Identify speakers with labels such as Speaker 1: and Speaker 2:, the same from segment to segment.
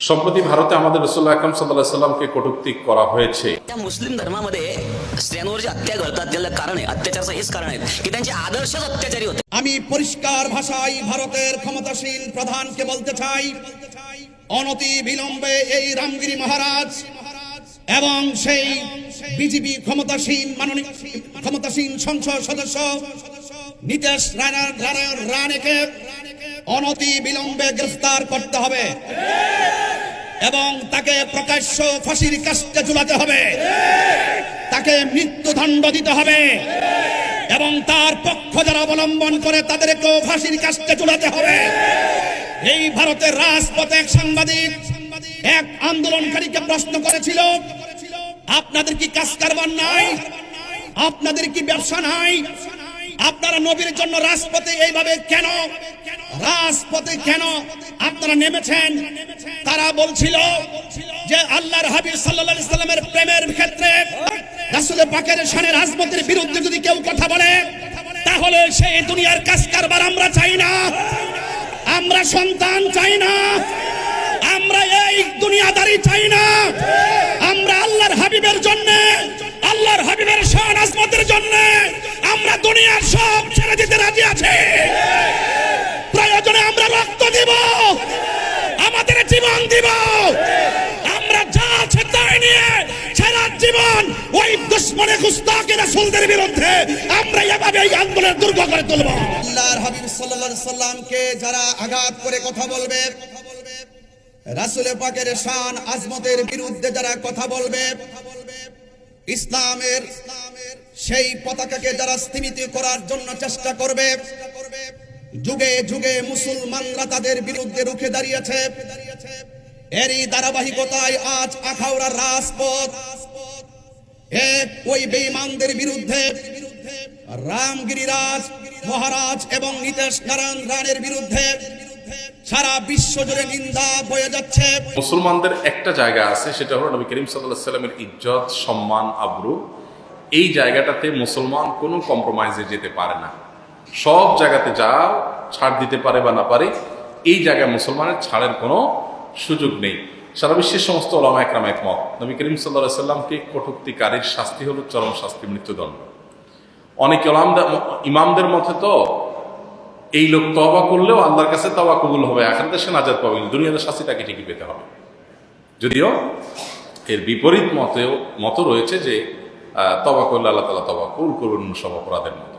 Speaker 1: সম্প্রতি ভারতে আমাদের রসুল্লাহ আকরম সাল্লাহ সাল্লামকে কটূক্তি করা হয়েছে
Speaker 2: त्या मुस्लिम धर्मामध्ये स्त्रियांवर जे हत्या घडतात त्याला कारण आहे अत्याचाराचं हेच कारण आहे की त्यांचे आदर्शच अत्याचारी होते
Speaker 3: আমি পরিষ্কার ভাষায় ভারতের ক্ষমতাসীন প্রধানকে বলতে চাই অনতি বিলম্বে এই রামগিরি মহারাজ এবং সেই বিজেপি ক্ষমতাসীন মাননীয় ক্ষমতাসীন সংসদ সদস্য নীতিশ রানা- রানা- রানেকে অনতি বিলম্বে গ্রেফতার করতে হবে এবং তাকে প্রকাশ্য ফাঁসির কাস্টে ঝুলাতে হবে। তাকে মৃত্যুদণ্ড দিতে হবে। এবং তার পক্ষ যারা অবলম্বন করে তাদেরকেও ফাঁসির কাস্টে ঝুলাতে হবে। এই ভারতের রাজপথে এক সাংবাদিক এক আন্দোলনকারীকে প্রশ্ন করেছিল, আপনাদের কি কাজ কারবার নাই? আপনাদের কি ব্যবসা নাই? আপনারা নবীর জন্য রাজপথে এইভাবে কেন? রাজপথে কেন আপনারা নেমেছেন? তারা বলছিল যে আল্লাহর হাবিব আলাইহি সাল্লামের প্রেমের ক্ষেত্রে রাসূল পাকের শানের আজমতের বিরুদ্ধে যদি কেউ কথা বলে, তাহলে সেই দুনিয়ার কাজ কারবার আমরা চাই না। আমরা সন্তান চাই না। আমরা এই দুনিয়াদারি চাই না। জীবন দিব। আমরা যা আছে তাই নিয়ে সারা জীবন ওই দুশ্মনে গুস্তাকে রাসূলদের বিরুদ্ধে আমরা এভাবে এই আন্দোলন দুর্গ করে তুলব। আল্লাহর হাবিব সাল্লাল্লাহু আলাইহি সাল্লামকে যারা আঘাত করে কথা বলবে, রাসূল পাকের শান আজমতের বিরুদ্ধে যারা কথা বলবে, ইসলামের সেই পতাকাকে যারা স্থিমিত করার জন্য চেষ্টা করবে, যুগে যুগে মুসলমানরা তাদের বিরুদ্ধে রুখে দাঁড়িয়েছে। এরই ধারাবাহিকতায় আজ আখাউড়ার রাজপথ। এক ওই বেঈমানদের বিরুদ্ধে রামগিরিরাজ, মহারাজ এবং নীতিশ নারায়ণ রানের বিরুদ্ধে সারা বিশ্ব জুড়ে নিন্দা বয়ে যাচ্ছে।
Speaker 1: মুসলমানদের একটা জায়গা আছে, সেটা হলো নবী করিম সাল্লাহ সাল্লামের ইজ্জত, সম্মান, আবরু। এই জায়গাটাতে মুসলমান কোনো কম্প্রোমাইজে যেতে পারে না। সব জায়গাতে যা ছাড় দিতে পারে বা না পারে, এই জায়গায় মুসলমানের ছাড়ের কোনো সুযোগ নেই। সারা বিশ্বের সমস্ত ওলামা একরাম একমত। নবী করিম সাল্লাহ সাল্লামকে কটুক্তিকারীর শাস্তি হলো চরম শাস্তি, মৃত্যুদণ্ড। অনেক ইমামদের মতে তো এই লোক তবা করলেও আল্লাহর কাছে তবা কবুল হবে এখানে সে নাজাদ পাবে দুনিয়াতে শাস্তি তাকে ঠিকই পেতে হবে। যদিও এর বিপরীত মতেও মত রয়েছে যে তবা করলে আল্লাহ তালা তবা কবুল করবেন সব অপরাধের মতো।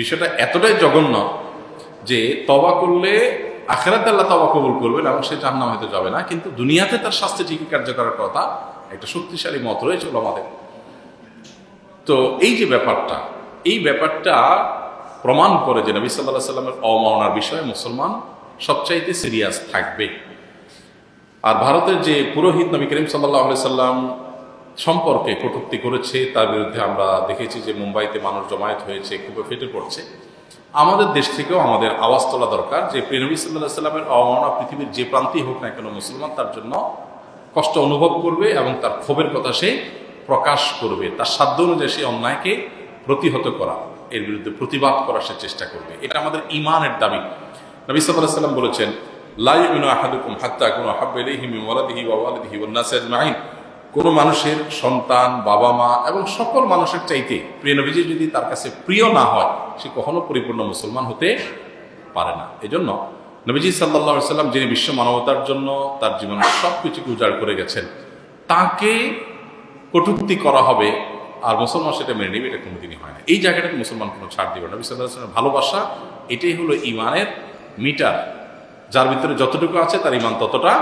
Speaker 1: বিষয়টা এতটাই জঘন্য যে তবা করলে আখেরাতে আল্লাহ তবা কবুল করবেন এবং সে জাহান্নাম হয়তো যাবে না, কিন্তু দুনিয়াতে তার শাস্তি ঠিকই কার্যকরের কথা, একটা শক্তিশালী মত রয়েছে আমাদের তো এই যে ব্যাপারটা, এই ব্যাপারটা প্রমাণ করে যে নবী সাল্লাহ সাল্লামের অমানার বিষয়ে মুসলমান সবচাইতে সিরিয়াস থাকবে। আর ভারতের যে পুরোহিত নবী করিম সাল্লাহ সাল্লাম সম্পর্কে কটূক্তি করেছে, তার বিরুদ্ধে আমরা দেখেছি যে মুম্বাইতে মানুষ জমায়েত হয়েছে খুবই ফেটে পড়ছে। আমাদের দেশ থেকেও আমাদের আওয়াজ তোলা দরকার যে প্রিনবী সাল্লাহ সাল্লামের অবমাননা পৃথিবীর যে প্রান্তেই হোক না কেন মুসলমান তার জন্য কষ্ট অনুভব করবে এবং তার ক্ষোভের কথা সে প্রকাশ করবে। তার সাধ্য অনুযায়ী সে অন্যায়কে প্রতিহত করা, এর বিরুদ্ধে প্রতিবাদ করার সে চেষ্টা করবে। এটা আমাদের ইমানের দাবি। নবী সাল্লাহ সাল্লাম বলেছেন কোনো মানুষের সন্তান বাবা মা এবং সকল মানুষের চাইতে প্রিয় নবীজি যদি তার কাছে প্রিয় না হয় সে কখনো পরিপূর্ণ মুসলমান হতে পারে না। এজন্য নবীজি সাল্লাহ সাল্লাম যিনি বিশ্ব মানবতার জন্য তার জীবনের সব কিছুকে উজাড় করে গেছেন, তাকে কটূক্তি করা হবে আর মুসলমান সেটা মেনে নেবে, এটা কোনোদিনই হয় না। এই জায়গাটাকে মুসলমান কোনো ছাড় দিবে না। নবী সাল্লাহ ভালোবাসা, এটাই হলো ইমানের মিটার, যার ভিতরে যতটুকু আছে তার ইমান ততটা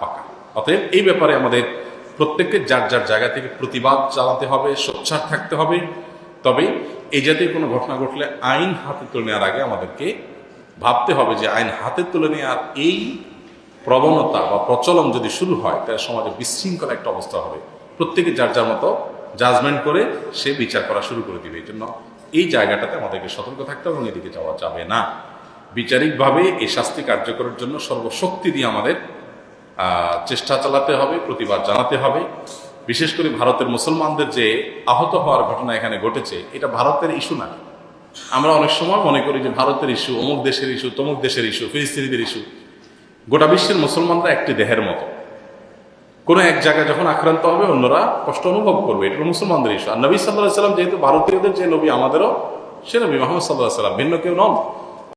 Speaker 1: পাকা। অতএব এই ব্যাপারে আমাদের প্রত্যেককে যার যার জায়গা থেকে প্রতিবাদ চালাতে হবে, সোচ্চার থাকতে হবে। তবে এই জাতীয় কোনো ঘটনা ঘটলে আইন হাতে তুলে নেওয়ার আগে আমাদেরকে ভাবতে হবে যে আইন হাতে তুলে নেওয়ার এই প্রবণতা বা প্রচলন যদি শুরু হয়, তাহলে সমাজে বিশৃঙ্খল একটা অবস্থা হবে। প্রত্যেকে যার যার মতো জাজমেন্ট করে সে বিচার করা শুরু করে দিবে। এই জন্য এই জায়গাটাতে আমাদেরকে সতর্ক থাকতে হবে এবং এদিকে যাওয়া যাবে না। বিচারিকভাবে এই শাস্তি কার্যকরের জন্য সর্বশক্তি দিয়ে আমাদের চেষ্টা চালাতে হবে, প্রতিবাদ জানাতে হবে। বিশেষ করে ভারতের মুসলমানদের যে আহত হওয়ার ঘটনা এখানে ঘটেছে, এটা ভারতের ইস্যু না। আমরা অনেক সময় মনে করি যে ভারতের ইস্যু, অমুক দেশের ইস্যু, তমুক দেশের ইস্যু, ফিলিস্তিনিদের ইস্যু। গোটা বিশ্বের মুসলমানরা একটি দেহের মতো। কোনো এক জায়গায় যখন আক্রান্ত হবে, অন্যরা কষ্ট অনুভব করবে, এটা মুসলমানদের ইস্যু। আর নবী সাল্লাহ সাল্লাম যেহেতু ভারতীয়দের যে নবী, আমাদেরও সে নবী মোহাম্মদ সাল্লাহ সাল্লাম ভিন্ন কেউ নন।